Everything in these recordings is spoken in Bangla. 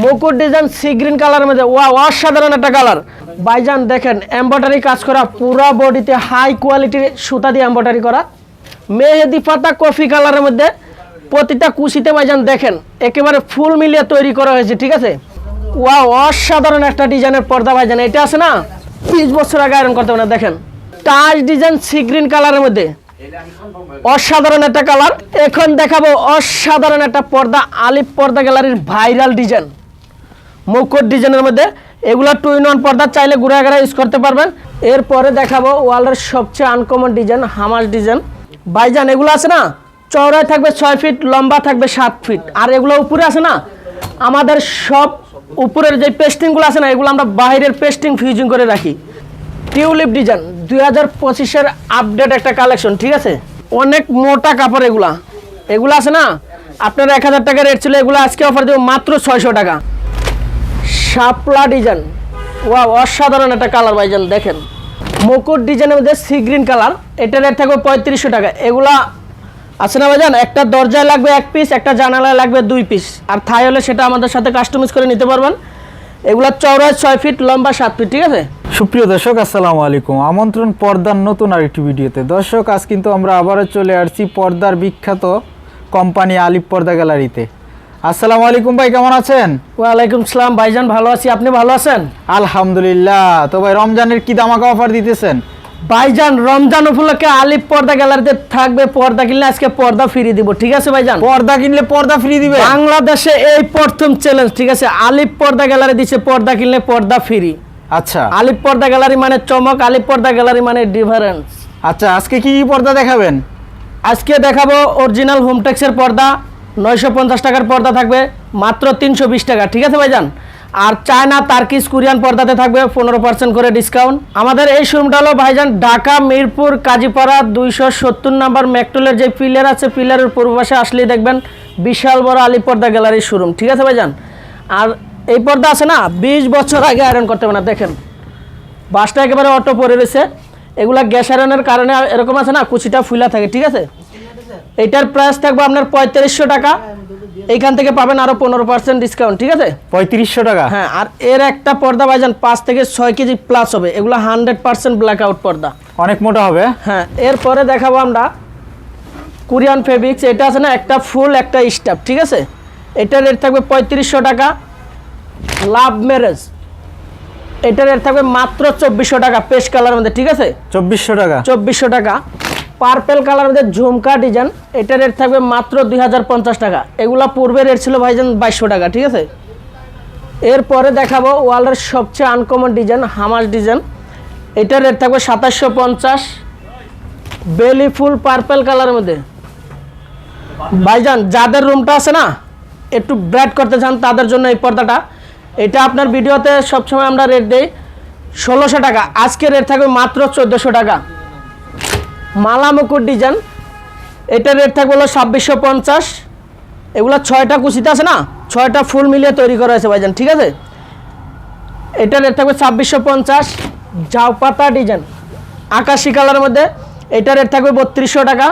মুকুট ডিজাইন সি গ্রিন কালারের মধ্যে। ওয়া অসাধারণ একটা কালার বাইজান দেখেন এম্বয়ডারি কাজ করা, পুরা বডিতে হাই কোয়ালিটির সুতা দিয়ে এম্বয়ডারি করা। মেহেদি পাতা কফি কালারের মধ্যে প্রতিটা কুশিতে বাইজান দেখেন, একেবারে ফুল মিলিয়ে তৈরি করা হয়েছে, ঠিক আছে? ওয়া অসাধারণ একটা ডিজাইনের পর্দা ভাইজান। এটা আছে না? বিশ বছর আগে আয়রন করতে না, দেখেন। টাচ ডিজাইন সি গ্রিন কালারের মধ্যে। অসাধারণ একটা কালার এখন দেখাবো অসাধারণ একটা পর্দা, আলিপ পর্দা গ্যালারির ভাইরাল ডিজাইন মুকুট ডিজাইনের মধ্যে এগুলো টু ইন ওয়ান পর্দা চাইলে ঘুরে ঘুরে ইউজ করতে পারবেন। এরপরে দেখাবো ওয়ালের সবচেয়ে আনকমন ডিজাইন হামাস ডিজাইন বাইজান এগুলো আছে না? চওড়ায় থাকবে ছয় ফিট লম্বা থাকবে সাত ফিট আর এগুলো উপরে আছে না? আমাদের সব উপরের যে পেস্টিংগুলো আছে না, এগুলো আমরা বাইরের পেস্টিং ফিউজিং করে রাখি। টিউলিপ ডিজাইন, দুই হাজার পঁচিশের আপডেট একটা কালেকশন ঠিক আছে? অনেক মোটা কাপড় এগুলা। এগুলো আছে না? আপনার এক হাজার টাকা রেট ছিল, এগুলো আজকে অফার দেবো মাত্র ছয়শো টাকা। শাপলা ডিজাইন ওয়া অসাধারণ একটা কালার ভাইজান, দেখেন। মুকুট ডিজাইনের মধ্যে সি গ্রিন কালার এটা রেট থাকবে পঁয়ত্রিশশো টাকা। এগুলা আছে না ভাইজান? একটা দরজায় লাগবে এক পিস একটা জানালায় লাগবে দুই পিস আর থাই হলে সেটা আমাদের সাথে কাস্টমাইজ করে নিতে পারবেন। এগুলা চওড়ায় ছয় ফিট লম্বা সাত ফিট ঠিক আছে? সুপ্রিয় দর্শক, আসসালামু আলাইকুম। আমন্ত্রণ পর্দার নতুন আরেকটি ভিডিওতে। দর্শক, আজ কিন্তু আমরা আবারও চলে আসছি পর্দার বিখ্যাত কোম্পানি আলিপ পর্দা গ্যালারিতে। আসসালামু আলাইকুম ভাই কেমন আছেন? ওয়ালাইকুম সালাম ভাইজান ভালো আছি আপনি ভালো আছেন? আলহামদুলিল্লাহ। তো ভাই রমজানের কি দামাকা অফার দিতেছেন? ভাইজান রমজান উপলক্ষে আলিপ পর্দা গ্যালারিতে থাকবে পর্দা কিনলে আজকে পর্দা ফিরিয়ে দিব ঠিক আছে ভাইজান? পর্দা কিনলে পর্দা ফ্রি দিবে? বাংলাদেশে এই প্রথম চ্যালেঞ্জ ঠিক আছে? আলিপ পর্দা গ্যালারি দিচ্ছে পর্দা কিনলে পর্দা ফ্রি আচ্ছা। আলিপ পর্দা গ্যালারি মানে চমক আলিপ পর্দা গ্যালারি মানে ডিফারেন্স আচ্ছা আজকে কি কি পর্দা দেখাবেন? আজকে দেখাবো অরিজিনাল হোমটেক্সের পর্দা নয়শো পঞ্চাশ টাকার পর্দা থাকবে, মাত্র তিনশো বিশ টাকা। ঠিক আছে ভাইজান? আর চায়না তার্কিস কোরিয়ান পর্দাতে থাকবে পনেরো পার্সেন্ট করে ডিসকাউন্ট আমাদের এই শোরুমটা হলো ভাইজান ঢাকা, মিরপুর, কাজীপাড়া, দুইশো সত্তর নাম্বার ম্যাকটোলের যে পিলার আছে, পিলারের পূর্ব পাশে আসলেই দেখবেন বিশাল বড় আলী পর্দা গ্যালারির শোরুম ঠিক আছে ভাইজান? আর এই পর্দা আছে না, বিশ বছর আগে আয়রন করতে হবে না, দেখেন। বাসটা একেবারে অটো পরে রয়েছে। এগুলা গ্যাস আয়রনের কারণে এরকম আছে না, কুচিটা ফুলা থাকে, ঠিক আছে? এটার প্রাইস থাকবে আপনার পঁয়ত্রিশশো টাকা। এইখান থেকে পাবেন আরও পনেরো পার্সেন্ট ডিসকাউন্ট ঠিক আছে? পঁয়ত্রিশশো টাকা? হ্যাঁ আর এর একটা পর্দা ভাইজান পাঁচ থেকে ছয় কেজি প্লাস হবে। এগুলো হান্ড্রেড পার্সেন্ট ব্ল্যাক আউট পর্দা। অনেক মোটা হবে? হ্যাঁ এরপরে দেখাবো আমরা কোরিয়ান ফেব্রিক্স এটা আছে না একটা ফুল একটা স্টাফ ঠিক আছে? এটার রেট থাকবে পঁয়ত্রিশশো টাকা। লাভ ম্যারেজ এটার রেট থাকবে মাত্র চব্বিশশো টাকা পেস্ট কালার মধ্যে ঠিক আছে? চব্বিশশো টাকা। চব্বিশশো টাকা। পার্পেল কালার মধ্যে ঝুমকা ডিজাইন, এটা রেট থাকবে মাত্র দুই হাজার পঞ্চাশ টাকা। এগুলা পূর্বে রেট ছিল ভাইজান বাইশশো টাকা, ঠিক আছে? এরপরে দেখাবো ওয়ালের সবচেয়ে আনকমন ডিজাইন, হামাস ডিজাইন। এটার রেট থাকবে সাতাশশো পঞ্চাশ। বেলি ফুল পার্পেল কালারের মধ্যে। ভাইজান, যাদের রুমটা আছে না, একটু ব্রাইট করতে চান, তাদের জন্য এই পর্দাটা। এটা আপনার ভিডিওতে সবসময় আমরা রেট দিই ষোলোশো টাকা। আজকে রেট থাকবে মাত্র চোদ্দোশো টাকা। মালা মুকুট ডিজাইন এটার রেট থাকবে হলো ছাব্বিশশো পঞ্চাশ। এগুলো ছয়টা কুচিতে আছে না? ছয়টা ফুল মিলিয়ে তৈরি করা হয়েছে ভাইজান, ঠিক আছে? এটার রেট থাকবে ছাব্বিশশো পঞ্চাশ। পাতা ডিজাইন আকাশি কালারের মধ্যে এটার রেট থাকবে বত্রিশশো টাকা।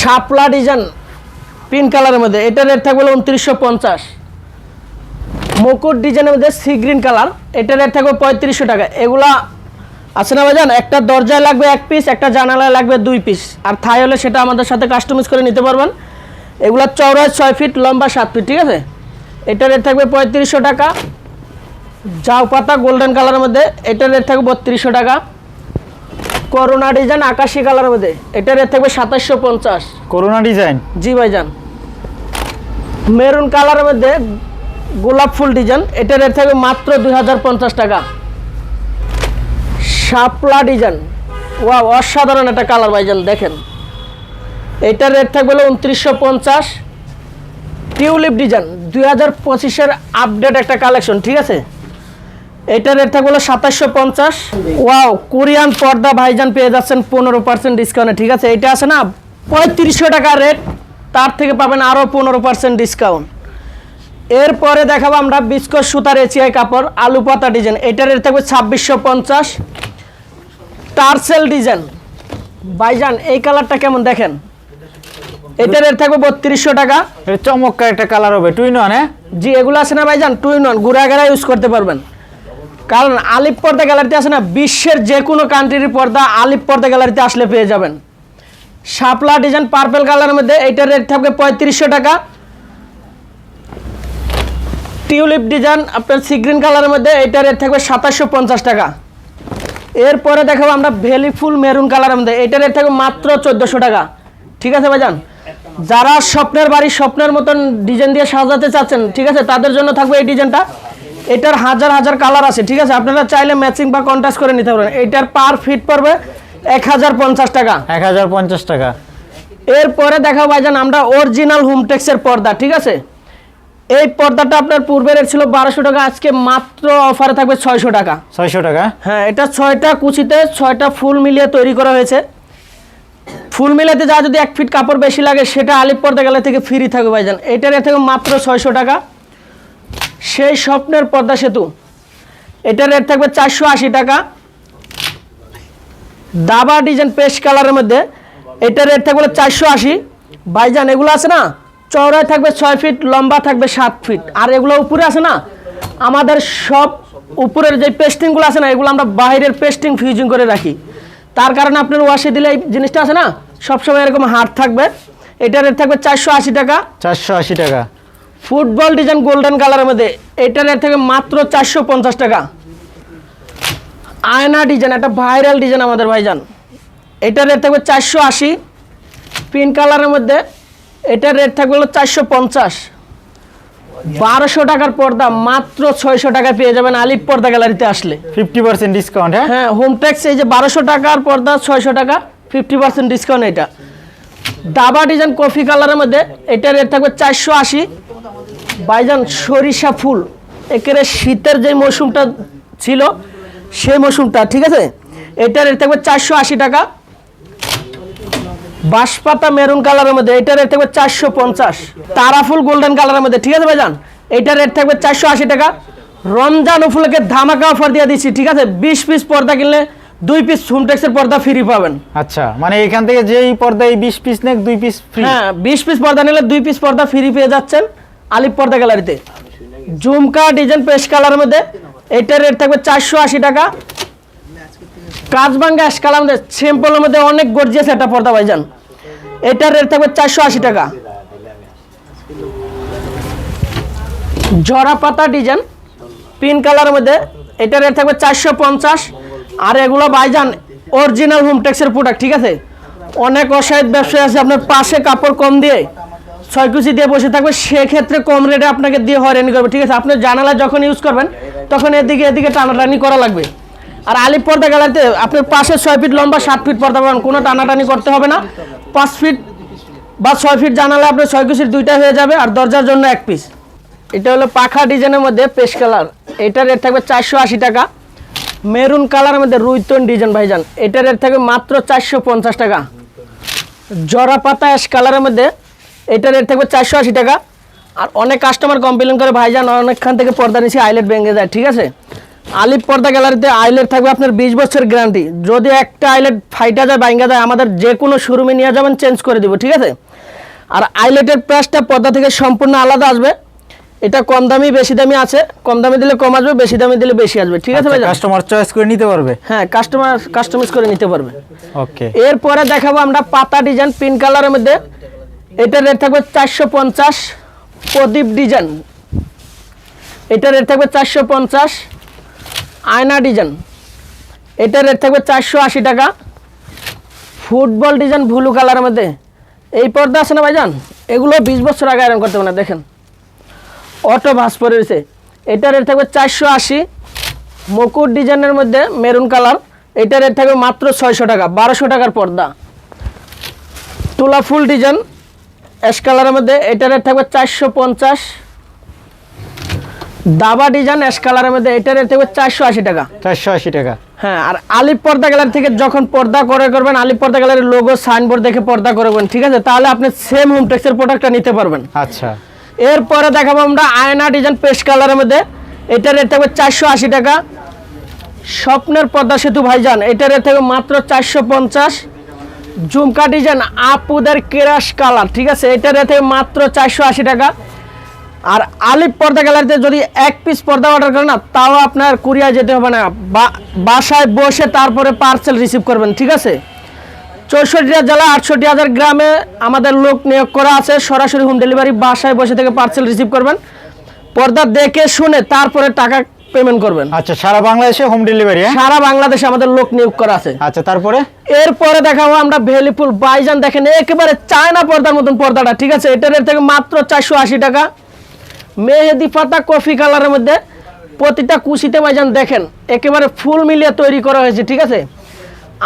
শাপলা ডিজাইন পিঙ্ক কালারের মধ্যে। এটার রেট থাকবে উনত্রিশশো পঞ্চাশ। মুকুট ডিজাইনের মধ্যে সি গ্রিন কালার এটার রেট থাকবে পঁয়ত্রিশশো টাকা। এগুলা আছে না ভাইজান একটা দরজায় লাগবে এক পিস একটা জানালায় লাগবে দুই পিস আর থাই হলে সেটা আমাদের সাথে কাস্টমাইজ করে নিতে পারবেন। এগুলা চওড়ায় ছয় ফিট লম্বা সাত ফিট ঠিক আছে? এটার রেট থাকবে পঁয়ত্রিশশো টাকা। জাউ পাতা গোল্ডেন কালারের মধ্যে এটা রেট থাকবে বত্রিশশো টাকা। করোনা ডিজাইন আকাশি কালারের মধ্যে এটার রেট থাকবে সাতাশশো পঞ্চাশ। করোনা ডিজাইন জি ভাইজান। মেরুন কালারের মধ্যে গোলাপ ফুল ডিজাইন এটা রেট থাকবে মাত্র দুই হাজার পঞ্চাশ টাকা। শাপলা ডিজাইন ওয়া অসাধারণ একটা কালার ভাইজান, দেখেন। এটার রেট থাকবে উনত্রিশশো পঞ্চাশ। টিউলিপ ডিজাইন দুই হাজার পঁচিশের আপডেট একটা কালেকশন ঠিক আছে? এটার রেট থাকবে হলো সাতাশশো পঞ্চাশ। ওয়াও কোরিয়ান পর্দা ভাইজান পেয়ে যাচ্ছেন পনেরো পার্সেন্ট ডিসকাউন্টে ঠিক আছে? এটা আছে না, পঁয়ত্রিশশো টাকা রেট তার থেকে পাবেন আরও পনেরো পার্সেন্ট ডিসকাউন্ট এরপরে দেখাবো আমরা বিস্কট সুতার এচিআই কাপড় আলু পাতা ডিজাইন এটার রেট থাকবে ছাব্বিশশো পঞ্চাশ। Tassel design. ভাইজান এই কালারটা কেমন দেখেন? এটার রেট থাকবে বত্রিশশো টাকা। এটা চমৎকার একটা কালার হবে টুইন ওয়ান হ্যাঁ? জি এগুলো আছে না ভাইজান? টু ইন ওয়ান ঘুরা ঘেরা ইউজ করতে পারবেন। কারণ আলিপ পর্দা গ্যালারিতে আছে না বিশ্বের যে কোনো কান্ট্রির পর্দা আলিপ পর্দা গ্যালারিতে আসলে পেয়ে যাবেন। শাপলা ডিজাইন পার্পেল কালারের মধ্যে এইটার রেট থাকবে পঁয়ত্রিশশো টাকা। টিউলিপ ডিজাইন আপনার সিগ্রিন কালারের মধ্যে এইটার রেট থাকবে সাতাশশো পঞ্চাশ টাকা। এরপরে দেখাবো আমরা ভ্যালি ফুল মেরুন কালারের মধ্যে। এইটার রেট থাকবে মাত্র চোদ্দোশো টাকা। ঠিক আছে ভাইজান? যারা স্বপ্নের বাড়ি স্বপ্নের মতন ডিজাইন দিয়ে সাজাতে চাচ্ছেন ঠিক আছে তাদের জন্য থাকবে এই ডিজাইনটা। এটার হাজার হাজার কালার আছে ঠিক আছে আপনারা চাইলে ম্যাচিং বা কন্ট্রাস্ট করে নিতে পারেন এটার পার ফিট পড়বে এক হাজার পঞ্চাশ টাকা। এক হাজার পঞ্চাশ টাকা। এরপরে দেখা ভাইজান আমরা অরিজিনাল হোমটেক্সের পর্দা ঠিক আছে? এই পর্দাটা আপনার পূর্বে রেট ছিল বারোশো টাকা আজকে মাত্র অফারে থাকবে ছয়শো টাকা। ছয়শো টাকা? হ্যাঁ এটা ছয়টা কুচিতে ছয়টা ফুল মিলিয়ে তৈরি করা হয়েছে। ফুল মিলাতে যা যদি এক ফিট কাপড় বেশি লাগে সেটা আলিপ পর্দা গেলে থেকে ফ্রি থাকবে ভাইজান। এটার রেট থাকবে মাত্র ছয়শো টাকা। সেই স্বপ্নের পর্দা সেতু। এটার রেট থাকবে চারশো আশি টাকা। দাবা ডিজাইন পেস্ট কালারের মধ্যে। এটার রেট থাকবে চারশো আশি। ভাইজান এগুলো আছে না? চওড়ায় থাকবে ছয় ফিট লম্বা থাকবে সাত ফিট। আর এগুলো উপরে আছে না? আমাদের সব উপরের যে পেস্টিংগুলো আছে না এগুলো আমরা বাইরের পেস্টিং ফিউজিং করে রাখি। তার কারণে আপনার ওয়াশে দিলে এই জিনিসটা আছে না? সবসময় এরকম হার্ড থাকবে। এটা রেট থাকবে চারশো আশি টাকা। চারশো আশি টাকা। ফুটবল ডিজাইন গোল্ডেন কালারের মধ্যে এটার রেট থাকবে মাত্র চারশো পঞ্চাশ টাকা। আয়না ডিজাইন একটা ভাইরাল ডিজাইন আমাদের ভাইজান। এটার রেট থাকবে চারশো আশি। পিঙ্ক কালারের মধ্যে এটার রেট থাকবে হলো চারশো পঞ্চাশ। বারোশো টাকার পর্দা মাত্র ছয়শো টাকা পেয়ে যাবেন আলিপ পর্দা গ্যালারিতে আসলে। ফিফটি পার্সেন্ট ডিসকাউন্ট হ্যাঁ? হ্যাঁ হোম ট্যাক্স এই যে বারোশো টাকার পর্দা ছয়শো টাকা ফিফটি পার্সেন্ট ডিসকাউন্ট এটা। দাবা ডিজাইন কফি কালারের মধ্যে এটার রেট থাকবে চারশো আশি। বাইজান সরিষা ফুল। একেবারে শীতের যে মৌসুমটা ছিল সেই মৌসুমটা ঠিক আছে? এটার রেট থাকবে চারশো আশি টাকা। বাঁশপাতা মেরুন কালারের মধ্যে এটার রেট থাকবে চারশো পঞ্চাশ। তারাফুল গোল্ডেন কালারের মধ্যে ঠিক আছে ভাইজান? এটার রেট থাকবে চারশো আশি টাকা। রমজান উপলক্ষে ধামাকা অফার দিয়ে দিচ্ছি ঠিক আছে? বিশ পিস পর্দা কিনলে দুই পিস হোমটেক্সের পর্দা ফ্রি পাবেন। আচ্ছা মানে এখান থেকে যেই পর্দা এই বিশ পিস নেক দুই পিস ফ্রি হ্যাঁ বিশ পিস পর্দা নিলে দুই পিস পর্দা ফ্রি পেয়ে যাচ্ছেন আলিপ পর্দা গ্যালারিতে ঝুমকা ডিজাইন পেস্ট কালারের মধ্যে এটার রেট থাকবে চারশো আশি টাকা। কাজবাঙ্গা কালার মধ্যে সিম্পলের মধ্যে অনেক গর্জিয়াস একটা পর্দা ভাইজান। এটার রেট থাকবে চারশো আশি টাকা। জরা পাতা ডিজাইন পিঙ্ক কালারের মধ্যে এটার রেট থাকবে চারশো পঞ্চাশ। আর এগুলো ভাইজান অরিজিনাল হোমটেক্সের প্রোডাক্ট ঠিক আছে? অনেক অসাহিত ব্যবসায়ী আছে, আপনার পাশে কাপড় কম দিয়ে, ছয় কুচি দিয়ে বসে থাকবে, সেক্ষেত্রে কম রেটে আপনাকে দিয়ে হয়রানি করবে, ঠিক আছে? আপনি জানালা যখন ইউজ করবেন, তখন এদিকে এদিকে টানাটানি করা লাগবে। আর আলিপ পর্দা গেলাতে আপনার পাশে ছয় ফিট লম্বা, সাত ফিট পর্দা পাবেন কোনো টানাটানি করতে হবে না। পাঁচ ফিট বা ছয় ফিট জানালে আপনার ছয় কুচির দুইটা হয়ে যাবে আর দরজার জন্য এক পিস এটা হলো পাখা ডিজাইনের মধ্যে পেস কালার। এটার রেট থাকবে চারশো আশি টাকা। মেরুন কালারের মধ্যে রুইতন ডিজাইন, ভাইজান। এটার রেট থাকবে মাত্র চারশো পঞ্চাশ টাকা। জরা পাতা অ্যাশ কালারের মধ্যে এটার রেট থাকবে চারশো আশি টাকা। আর অনেক কাস্টমার কমপ্লেন করে, ভাইজান, অনেকখান থেকে পর্দা নিচে আইলেট ভেঙে যায়, ঠিক আছে? আলিপ পর্দা গ্যালারিতে আইলেট থাকবে আপনার বিশ বছর গ্যারান্টি। যদি একটা আইলেট ফাইটা যায় বাইঙ্গা যায় আমাদের যে কোনো শোরুমে নিয়ে যাবেন চেঞ্জ করে দিব ঠিক আছে? আর আইলেটের প্রাইসটা পর্দা থেকে সম্পূর্ণ আলাদা আসবে। এটা কম দামি বেশি দামি আছে। কম দামি দিলে কম আসবে বেশি দামি দিলে বেশি আসবে ঠিক আছে ভাইজান? কাস্টমার চয়েস করে নিতে পারবে? হ্যাঁ কাস্টমার কাস্টমাইজ করে নিতে পারবে। ওকে এরপরে দেখাবো আমরা পাতা ডিজাইন পিঙ্ক কালারের মধ্যে। এটার রেট থাকবে চারশো পঞ্চাশ প্রদীপ ডিজাইন এটার রেট থাকবে চারশো পঞ্চাশ। আয়না ডিজাইন এটার রেট থাকবে চারশো আশি টাকা। ফুটবল ডিজাইন ব্লু কালারের মধ্যে। এই পর্দা আছে না ভাইজান? এগুলো বিশ বছর আগে আয়রন করতে হবে না, দেখেন। অটো ভাস পরে রয়েছে। এটার রেট থাকবে চারশো আশি। মুকুট ডিজাইনের মধ্যে মেরুন কালার এটা রেট থাকবে মাত্র ছয়শো টাকা, বারোশো টাকার পর্দা। তুলা ফুল ডিজাইন অ্যাশ কালারের মধ্যে এটা রেট থাকবে চারশো পঞ্চাশ। দাবা ডিজাইন অ্যাশ কালারের মধ্যে এটা রেট থাকবে চারশো আশি টাকা। চারশো আশি টাকা। হ্যাঁ আর আলিপ পর্দা গ্যালারি থেকে যখন পর্দা করে করবেন আলিপ পর্দা গ্যালারির লোগো সাইনবোর্ড দেখে পর্দা করবেন ঠিক আছে? তাহলে আপনি সেম হোম হোমটেক্সের প্রোডাক্টটা নিতে পারবেন। আচ্ছা। এরপরে দেখাবো আমরা আয়না ডিজাইন পেস্ট কালারের মধ্যে। এটা রেট থাকবে চারশো আশি টাকা। স্বপ্নের পদ্মা সেতু ভাইজান এটা রেট থাকবে মাত্র চারশো পঞ্চাশ। ঝুমকা ডিজাইন আপুদের কেরাস কালার ঠিক আছে? এটা রেট থাকবে মাত্র চারশো আশি টাকা। আর আলিপ পর্দা গ্যালারিতে যদি এক পিস পর্দা অর্ডার করেন না তাও আপনার কুরিয়া যেতে হবে না। বা- বাসায় বসে তারপরে পার্সেল রিসিভ করবেন ঠিক আছে? চৌষট্টি হাজার জেলা আটষট্টি হাজার গ্রামে আমাদের লোক নিয়োগ করা আছে। সরাসরি হোম ডেলিভারি বাসায় বসে থেকে পার্সেল রিসিভ করবেন। পর্দা দেখে শুনে তারপরে টাকা পেমেন্ট করবেন। আচ্ছা সারা বাংলাদেশে হোম ডেলিভারি হ্যাঁ? সারা বাংলাদেশে আমাদের লোক নিয়োগ করা আছে। আচ্ছা তারপরে? এরপরে দেখাবো আমরা ভ্যালিফুল বাইজান দেখেন একেবারে চায়না পর্দার মতন পর্দাটা ঠিক আছে? এটার থেকে মাত্র চারশো আশি টাকা। মেহেদি পাতা, কফি কালারের মধ্যে প্রতিটা কুশিতে বাইজান দেখেন, একেবারে ফুল মিলিয়ে তৈরি করা হয়েছে, ঠিক আছে?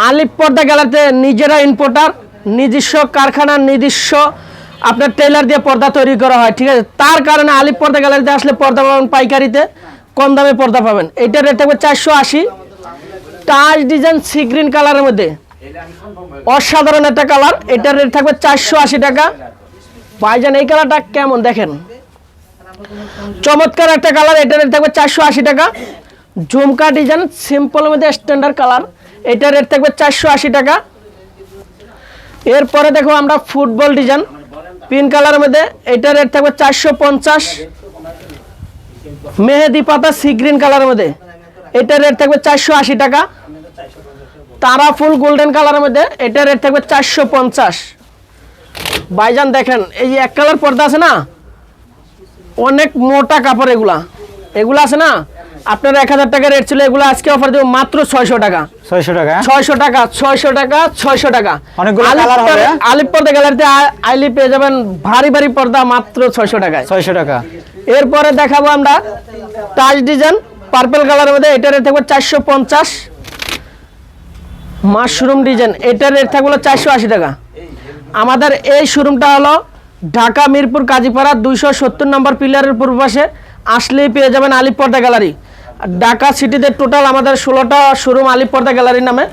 আলিপ পর্দা গ্যালারিতে নিজেরা ইম্পোর্টার নিজস্ব কারখানা, নিজস্ব আপনার টেলার দিয়ে পর্দা তৈরি করা হয়, ঠিক আছে? তার কারণে আলিপ পর্দা গ্যালারিতে আসলে পর্দা পাবেন, পাইকারিতে কম দামে পর্দা পাবেন। এইটার রেট থাকবে চারশো আশি। টাচ ডিজাইন সি গ্রিন কালারের মধ্যে। অসাধারণ একটা কালার। এটার রেট থাকবে চারশো আশি টাকা। ভাইজান, এই কালারটা কেমন দেখেন? চমৎকার একটা কালার এটার রেট থাকবে চারশো আশি টাকা। ঝুমকা ডিজাইন সিম্পল মধ্যে স্ট্যান্ডার্ড কালার এটার রেট থাকবে চারশো আশি টাকা। এরপরে দেখো আমরা ফুটবল ডিজাইন পিঙ্ক কালারের মধ্যে এটার রেট থাকবে চারশো পঞ্চাশ। মেহেদি পাতা সি গ্রিন কালারের মধ্যে এটার রেট থাকবে চারশো আশি টাকা। তারা ফুল গোল্ডেন কালারের মধ্যে এটার রেট থাকবে চারশো পঞ্চাশ। বাইজান দেখেন, এই এক কালার পর্দা আছে না? অনেক মোটা কাপড় এগুলা। এগুলা আছে না? আপনার এক হাজার টাকা রেট ছিল এগুলো আজকে অফার দেবো মাত্র ছয়শো টাকা। ছয়শো টাকা? ছয়শো টাকা ছয়শো টাকা ছয়শো টাকা। আলিপ পর্দা- গ্যালারিতে আইলি পেয়ে যাবেন ভারী ভারী পর্দা মাত্র ছয়শো টাকায়। ছয়শো টাকা। এরপরে দেখাবো আমরা টাচ ডিজাইন পার্পল কালারের মধ্যে এটার রেট থাকবে চারশো পঞ্চাশ। মাশরুম ডিজাইন এটার রেট থাকবে চারশো আশি টাকা। আমাদের এই শোরুমটা হলো ঢাকা, মিরপুর, কাজীপাড়া, দুইশো সত্তর নম্বর পিলারের পূর্ব পাশে আসলেই পেয়ে যাবেন আলিপ পর্দা গ্যালারি। ঢাকা সিটিতে টোটাল আমাদের ষোলোটা শোরুম আলিপ পর্দা গ্যালারি নামে।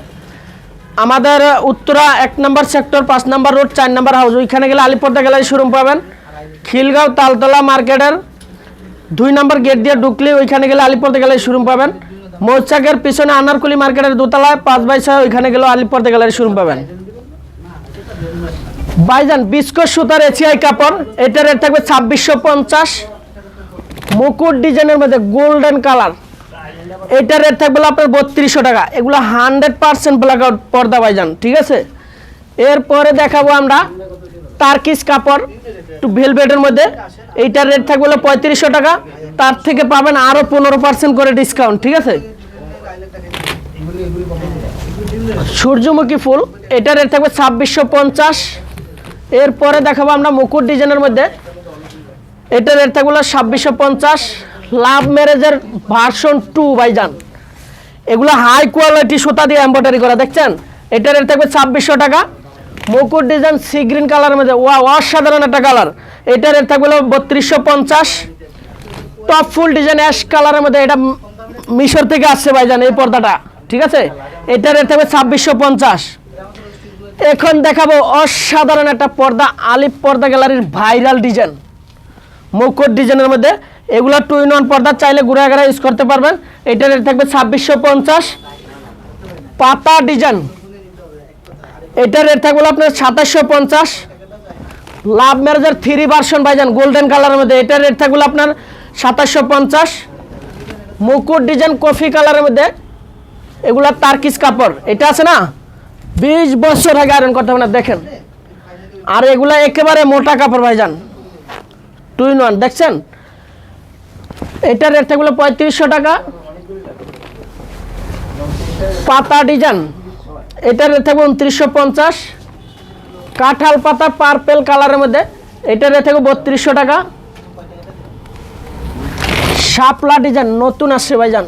আমাদের উত্তরা এক নম্বর সেক্টর, পাঁচ নম্বর রোড, চার নম্বর হাউস, ওইখানে গেলে আলিপর্দা গ্যালারি শোরুম পাবেন। খিলগাঁও, তালতলা মার্কেটের দুই নম্বর গেট দিয়ে ঢুকলে ওইখানে গেলে আলিপর্দা গ্যালারি শোরুম পাবেন। মৌচাকের পিছনে আনারকুলি মার্কেটের দোতলায় পাঁচ বাই ছয়, ওইখানে গেলেও আলিপর্দা গ্যালারি শোরুম পাবেন। বাইজান বিস্কট, সুতার এসিআই কাপড় এটার রেট থাকবে ছাব্বিশশো পঞ্চাশ। মুকুট ডিজাইনের মধ্যে গোল্ডেন কালার। এটার রেট থাকবে আপনার বত্রিশশো টাকা। এগুলো হান্ড্রেড পার্সেন্ট ব্ল্যাক আউট পর্দা বাইজান ঠিক আছে? এরপরে দেখাবো আমরা তার্কিস কাপড়, একটু ভেলভেটের মধ্যে। এইটার রেট থাকবে হলো পঁয়ত্রিশশো টাকা। তার থেকে পাবেন আরও পনেরো পার্সেন্ট করে ডিসকাউন্ট ঠিক আছে? সূর্যমুখী ফুল এটার রেট থাকবে ছাব্বিশশো পঞ্চাশ। এরপরে দেখাবো আমরা মুকুট ডিজাইনের মধ্যে। এটা রেট থাকবে ছাব্বিশশো পঞ্চাশ। লাভ ম্যারেজের ভার্সন টু বাইজান এগুলো হাই কোয়ালিটি সুতা দিয়ে এম্ব্রয়ডারি করা, দেখছেন? এটা রেট থাকবে ছাব্বিশশো টাকা। মুকুট ডিজাইন সি গ্রিন কালারের মধ্যে ওয়া অসাধারণ একটা কালার। এটা রেট থাকবে বত্রিশশো পঞ্চাশ। টপ ফুল ডিজাইন অ্যাশ কালারের মধ্যে, এটা মিশর থেকে আসছে ভাইজান এই পর্দাটা, ঠিক আছে? এটা রেট থাকবে ছাব্বিশশো পঞ্চাশ। এখন দেখাবো অসাধারণ একটা পর্দা, আলিপ পর্দা গ্যালারির ভাইরাল ডিজাইন। মুকুট ডিজাইনের মধ্যে এগুলো টু ইন ওয়ান পর্দা, চাইলে ঘুরে ঘুরে ইউজ করতে পারবেন। এটা রেট থাকবে ছাব্বিশশো পঞ্চাশ। পাতা ডিজাইন। এটা রেট থাকবে আপনার সাতাশশো পঞ্চাশ। লাভ ম্যারেজের থ্রি ভার্সন ভাইজান গোল্ডেন কালারের মধ্যে। এটা রেট থাকবে আপনার সাতাশশো পঞ্চাশ। মুকুট ডিজাইন কফি কালারের মধ্যে। এগুলা তার্কিস কাপড়। এটা আছে না? বিশ বছর আগে আয়রন করতে হবে না, দেখেন। আর এগুলা একেবারে মোটা কাপড়, ভাইজান। টু ইন ওয়ান দেখছেন? এটার রেট থাকবে পঁয়ত্রিশশো টাকা। পাতা ডিজাইন এটার রেট থাকবে উনত্রিশশো পঞ্চাশ। কাঁঠাল পাতা পার্পেল কালারের মধ্যে এটার রেট থাকবে বত্রিশশো টাকা। শাপলা ডিজাইন নতুন আসছে, ভাইজান।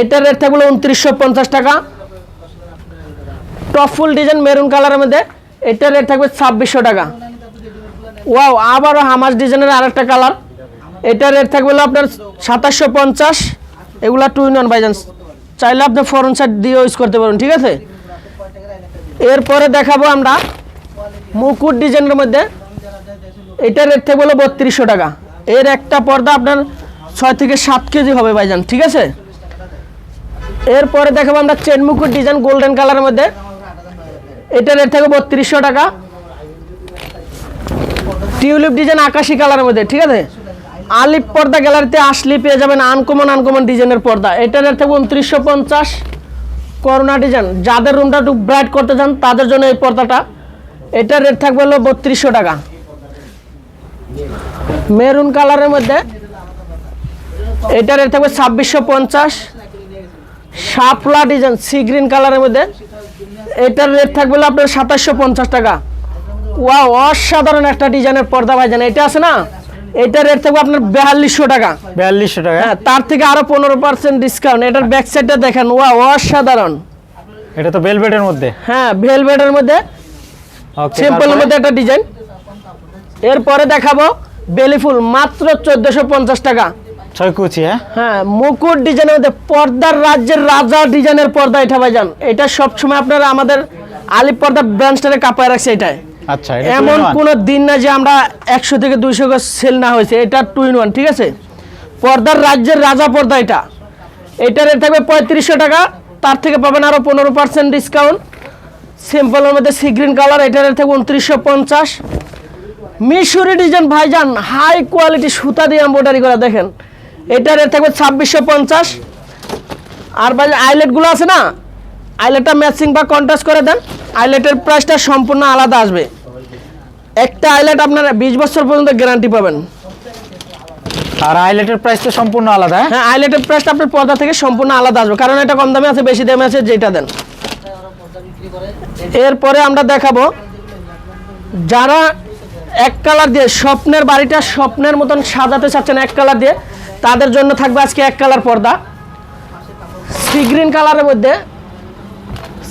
এটার রেট থাকবে উনত্রিশশো পঞ্চাশ টাকা। টপফুল ডিজাইন মেরুন কালারের মধ্যে এটার রেট থাকবে ছাব্বিশশো টাকা। ওয়াও আবারও হামাস ডিজাইনের আরেকটা কালার এটার রেট থাকবে আপনার সাতাশশো পঞ্চাশ। এগুলা টু ইন ওয়ান বাইজান চাইলে আপনি ফরেন সাইড দিয়ে ইউজ করতে পারেন, ঠিক আছে? এরপরে দেখাবো আমরা মুকুট ডিজাইনের মধ্যে। এটার রেট থাকবে হলো বত্রিশশো টাকা। এর একটা পর্দা আপনার ছয় থেকে সাত কেজি হবে ভাইজান ঠিক আছে? এরপরে দেখাবো আমরা চেন মুকুট ডিজাইন গোল্ডেন কালারের মধ্যে। এটা রেট থাকবে বত্রিশশো টাকা। টিউলিপ ডিজাইন আকাশি কালারের মধ্যে, ঠিক আছে? আলিপ পর্দা গ্যালারিতে আসলে পেয়ে যাবেন আনকমন আনকমন ডিজাইনের পর্দা। এটার রেট থাকবে উনত্রিশশো পঞ্চাশ। করোনা ডিজাইন, যাদের রুমটা একটু ব্রাইট করতে চান, তাদের জন্য এই পর্দাটা। এটার রেট থাকবে হলো বত্রিশশো টাকা। মেরুন কালারের মধ্যে এটার রেট থাকবে ছাব্বিশশো পঞ্চাশ। শাপলা ডিজাইন, সি গ্রিন কালারের মধ্যে। এটার রেট থাকবে আপনার সাতাশশো পঞ্চাশ টাকা। ওয়া অসাধারণ একটা ডিজাইনের পর্দা ভাইজান এটা আছে না? এটার রেট থাকবে আপনার বিয়াল্লিশশো টাকা। বিয়াল্লিশশো টাকা? হ্যাঁ তার থেকে আরও পনেরো পার্সেন্ট ডিসকাউন্ট এটার ব্যাক সাইডটা দেখেন ওয়া অসাধারণ। এটা তো বেলভেটের মধ্যে? হ্যাঁ ভেলভেটের মধ্যে। সিম্পলের মধ্যে একটা ডিজাইন এরপরে দেখাবো বেলিফুল মাত্র চোদ্দশো পঞ্চাশ টাকা। ছয় কুচি হ্যাঁ? হ্যাঁ মুকুট ডিজাইনের মধ্যে পর্দার রাজ্যের রাজা ডিজাইনের পর্দা এটা ভাইজান। এটা সবসময় আপনারা আমাদের আলিপ পর্দা ব্রাঞ্চটারে কাপায় রাখছে এটাই। আচ্ছা এমন। কোনো দিন না যে আমরা একশো থেকে দুইশো গজ সেল না হয়েছে এটা টু ইন ওয়ান ঠিক আছে? পর্দার রাজ্যের রাজা পর্দা এটা। এটা রেট থাকবে পঁয়ত্রিশশো টাকা তার থেকে পাবেন আরও পনেরো পার্সেন্ট ডিসকাউন্ট সিম্পলের মধ্যে সি গ্রিন কালার এটা রেট থাকবে উনত্রিশশো পঞ্চাশ। মিশরি ডিজাইন ভাইজান হাই কোয়ালিটি সুতা দিয়ে এম্ব্রয়ডারি করা দেখেন। এটা রেট থাকবে ছাব্বিশশো পঞ্চাশ। আর ভাই আইলেটগুলো আছে না? আইলেটটা ম্যাচিং বা কন্ট্রাস্ট করে দেন। আইলেটের প্রাইসটা সম্পূর্ণ আলাদা আসবে। একটা আইলেট আপনারা বিশ বছর পর্যন্ত গ্যারান্টি পাবেন। আর আইলেটের প্রাইস তো সম্পূর্ণ আলাদা হ্যাঁ? হ্যাঁ আইলেটের প্রাইসটা আপনার পর্দা থেকে সম্পূর্ণ আলাদা আসবে। কারণ এটা কম দামে আছে বেশি দামে আছে যেটা দেন। এরপরে আমরা দেখাবো যারা এক কালার দিয়ে স্বপ্নের বাড়িটা স্বপ্নের মতন সাজাতে চাচ্ছেন এক কালার দিয়ে তাদের জন্য থাকবে আজকে এক কালার পর্দা। সি গ্রিন কালারের মধ্যে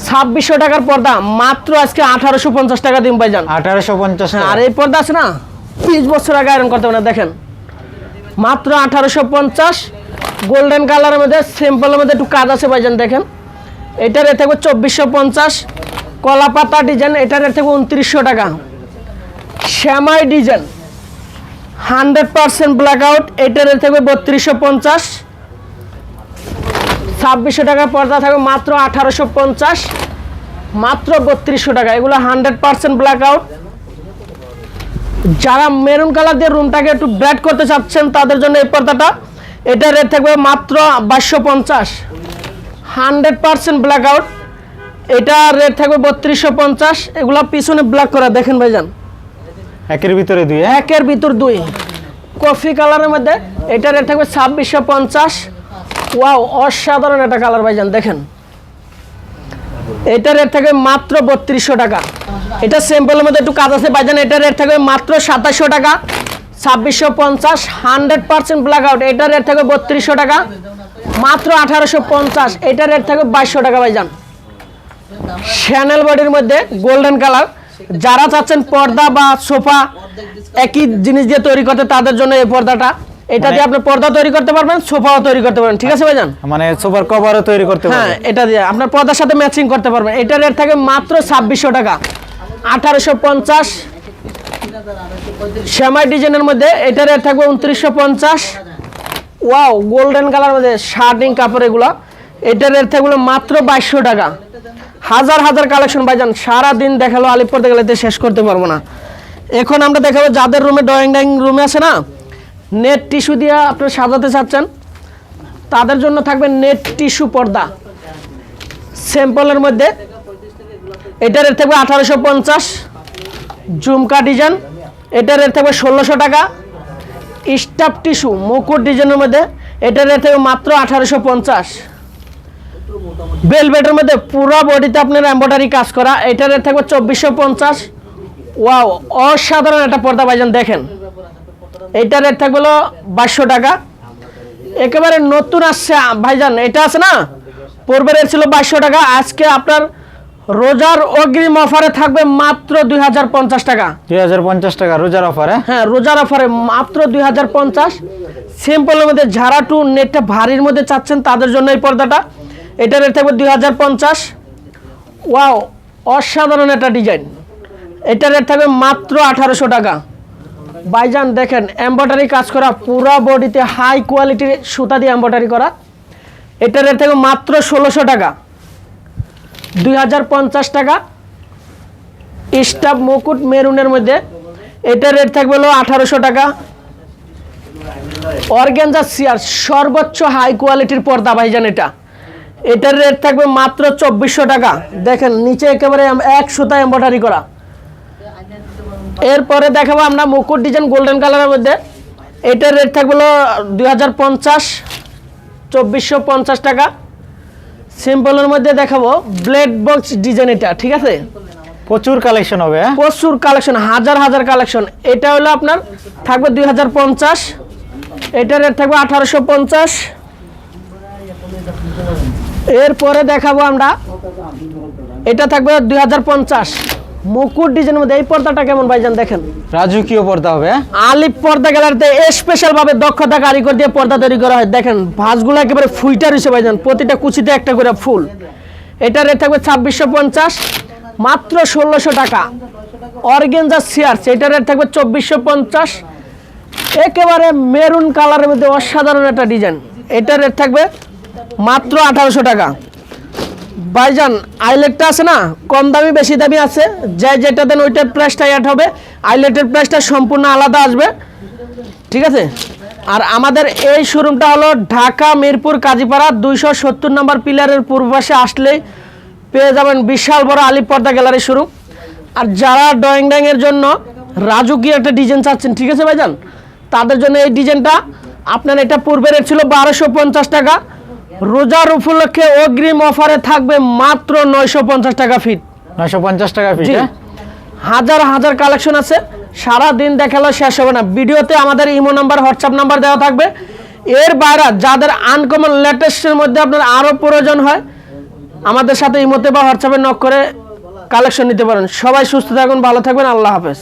ছাব্বিশশো টাকার পর্দা মাত্র আজকে আঠারোশো পঞ্চাশ টাকা দিন পাইজান আঠারোশো পঞ্চাশ আর এই পর্দা আছে না বিশ বছর আগে আয়রন করতে হবে না দেখেন। মাত্র আঠারোশো পঞ্চাশ গোল্ডেন কালারের মধ্যে সিম্পলের মধ্যে একটু কাজ আছে ভাইজান দেখেন। এটার থাকবে চব্বিশশো পঞ্চাশ কলা পাতা ডিজাইন এটার রেট থাকবে উনত্রিশশো টাকা। শ্যামাই design hundred percent black out এটার রেট থাকবে বত্রিশশো পঞ্চাশ। ছাব্বিশশো টাকা পর্দা থাকবে মাত্র আঠারোশো পঞ্চাশ। মাত্র বত্রিশশো টাকা, এগুলো হান্ড্রেড পার্সেন্ট ব্ল্যাক আউট যারা মেরুন কালার দিয়ে রুমটাকে একটু ব্রাইট করতে চাচ্ছেন, তাদের জন্য এই পর্দাটা, এটা রেট থাকবে মাত্র বাইশশো পঞ্চাশ। হান্ড্রেড পার্সেন্ট ব্ল্যাক আউট এটা রেট থাকবে বত্রিশশো পঞ্চাশ। এগুলো পিছনে ব্ল্যাক করা, দেখেন ভাইজান। একের ভিতরে দুই, একের ভিতর দুই। কফি কালারের মধ্যে এটা রেট থাকবে ছাব্বিশশো পঞ্চাশ। ওয়াও, অসাধারণ একটা কালার ভাইজান, দেখেন। এটা রেট থাকবে মাত্র বত্রিশশো টাকা। এটা সিম্পলের মধ্যে একটু কাজ আছে ভাইজান, এটা রেট থাকবে মাত্র সাতাশশো টাকা। ছাব্বিশশো পঞ্চাশ, হান্ড্রেড পার্সেন্ট ব্ল্যাক আউট এটা রেট থাকবে বত্রিশশো টাকা। মাত্র আঠারোশো পঞ্চাশ, এটা রেট থাকবে বাইশশো টাকা ভাইজান। শ্যানেল বডির মধ্যে গোল্ডেন কালার যারা চাচ্ছেন পর্দা বা সোফা একই জিনিস দিয়ে তৈরি করতে তাদের জন্য এই পর্দাটা। এটা দিয়ে আপনি পর্দা তৈরি করতে পারবেন সোফাও তৈরি করতে পারবেন। ঠিক আছে ভাইজান? মানে সুপার কভারও তৈরি করতে হ্যাঁ এটা দিয়ে আপনার পর্দার সাথে ম্যাচিং করতে পারবেন। এটা রেট থাকে মাত্র ছাব্বিশশো টাকা। আঠারোশো পঞ্চাশ। শ্যামাই ডিজাইনের মধ্যে এটা রেট থাকবে উনত্রিশশো পঞ্চাশ। ওয়াও গোল্ডেন কালার মধ্যে শার্টিং কাপড় এগুলো। এটা রেট থাকবে মাত্র বাইশশো টাকা। হাজার হাজার কালেকশন ভাইজান, সারাদিন দেখাল, আলিপুর দেখালে শেষ করতে পারব না। এখন আমরা দেখাবো যাদের রুমে ড্রয়িং ডাইনিং রুমে আছে না নেট টিস্যু দিয়ে আপনি সাজাতে চাচ্ছেন, তাদের জন্য থাকবে নেট টিস্যু পর্দা। স্যাম্পলের মধ্যে এটা রেট থাকবে আঠারোশো পঞ্চাশ, ঝুমকা ডিজাইন এটা রেট থাকবে ষোলোশো টাকা। স্টাফ টিস্যু মুকুট ডিজাইনের মধ্যে এটা রেট থাকবে মাত্র আঠারোশো পঞ্চাশ। বেলভেটের মধ্যে পুরো বডিতে আপনার এম্ব্রয়ডারি কাজ করা। এটা রেট থাকবে চব্বিশশো পঞ্চাশ। ওয়াও অসাধারণ একটা পর্দা ভাইজান দেখেন। এইটা রেট থাকবে হলো বাইশশো টাকা। একেবারে নতুন আসছে ভাইজান এটা আছে না? পূর্বে রেট ছিল বাইশশো টাকা আজকে আপনার রোজার অগ্রিম অফারে থাকবে মাত্র দুই হাজার পঞ্চাশ টাকা। দুই হাজার পঞ্চাশ টাকা রোজার অফার? হ্যাঁ হ্যাঁ রোজার অফারে মাত্র দুই হাজার পঞ্চাশ। সিম্পলের মধ্যে ঝাড়া টু নেটটা ভারীর মধ্যে চাচ্ছেন তাদের জন্য এই পর্দাটা। এটা রেট থাকবে দুই হাজার পঞ্চাশ। ওয়াও, অসাধারণ একটা ডিজাইন। এটা রেট থাকবে মাত্র আঠারোশো টাকা। বাইজান দেখেন এম্ব্রয়ডারি কাজ করা, পুরো বডিতে হাই কোয়ালিটির সুতা দিয়ে এম্ব্রয়ডারি করা। এটা রেট থাকবে মাত্র ষোলোশো টাকা। দুই হাজার পঞ্চাশ টাকা। স্টাফ মুকুট মেরুনের মধ্যে। এটার রেট থাকবে হলো আঠারোশো টাকা। অর্গ্যানজা সিয়ার, সর্বোচ্চ হাই কোয়ালিটির পর্দা ভাইজান এটা। এটার রেট থাকবে মাত্র চব্বিশশো টাকা। দেখেন নিচে একেবারে এক সুতা এম্বয়ডারি করা। এরপরে দেখাবো আমরা মুকুট ডিজাইন গোল্ডেন কালারের মধ্যে। এটার রেট থাকবে হলো দুই হাজার পঞ্চাশ চব্বিশশো পঞ্চাশ টাকা। সিম্পলের মধ্যে দেখাবো ব্লেড বক্স ডিজাইন এটা ঠিক আছে? প্রচুর কালেকশন হবে হ্যাঁ? প্রচুর কালেকশন হাজার হাজার কালেকশন এটা হলো আপনার থাকবে দুই হাজার পঞ্চাশ এটার রেট থাকবে আঠারোশো পঞ্চাশ। এরপরে দেখাবো আমরা। এটা থাকবে দুই হাজার পঞ্চাশ। মুকুট ডিজাইনের মধ্যে এই পর্দাটা কেমন ভাইজান দেখেন? রাজকীয় পর্দা হবে হ্যাঁ? আলিপ পর্দা গ্যালারিতে স্পেশাল ভাবে দক্ষতা কারিগর দিয়ে পর্দা তৈরি করা হয়। দেখেন ভাঁজগুলো একেবারে ফুইটার হিসেবে ভাইজান। প্রতিটা কুচিতে একটা করে ফুল। এটা রেট থাকবে ছাব্বিশশো পঞ্চাশ। মাত্র ষোলোশো টাকা। অর্গেনজা সিয়ার্স এটা রেট থাকবে চব্বিশশো পঞ্চাশ। একেবারে মেরুন কালারের মধ্যে অসাধারণ একটা ডিজাইন এটা রেট থাকবে মাত্র আঠারোশো টাকা। ভাইজান, আইলেটটা আছে না? কম দামি, বেশি দামি আছে। যে যেটা দেন ওইটার প্রাইসটা অ্যাড হবে। আইলেটের প্রাইসটা সম্পূর্ণ আলাদা আসবে। ঠিক আছে? আর আমাদের এই শোরুমটা হলো ঢাকা, মিরপুর, কাজীপাড়া, দুইশো সত্তর নম্বর পিলারের পূর্ব পাশে আসলেই পেয়ে যাবেন বিশাল বড় আলিপ পর্দা গ্যালারি শোরুম আর যারা ড্রয়িং ড্যাংয়ের জন্য রাজুকি একটা ডিজাইন চাচ্ছেন, ঠিক আছে ভাইজান? তাদের জন্য এই ডিজাইনটা আপনার এটা পূর্বে রেট ছিল বারোশো পঞ্চাশ টাকা। রোজার উপলক্ষে অগ্রিম অফারে থাকবে মাত্র নয়শো পঞ্চাশ টাকা ফিট। নয়শো পঞ্চাশ টাকা ফিট হ্যাঁ? হাজার হাজার কালেকশন আছে। সারা দিন দেখালেও শেষ হবে না। ভিডিওতে আমাদের ইমো নাম্বার হোয়াটসঅ্যাপ নাম্বার দেওয়া থাকবে। এর বাইরে যাদের আনকমন লেটেস্টের মধ্যে আপনার আরও প্রয়োজন হয় আমাদের সাথে ইমোতে বা হোয়াটসঅ্যাপে নক করে কালেকশন নিতে পারেন। সবাই সুস্থ থাকুন ভালো থাকবেন। আল্লাহ হাফেজ।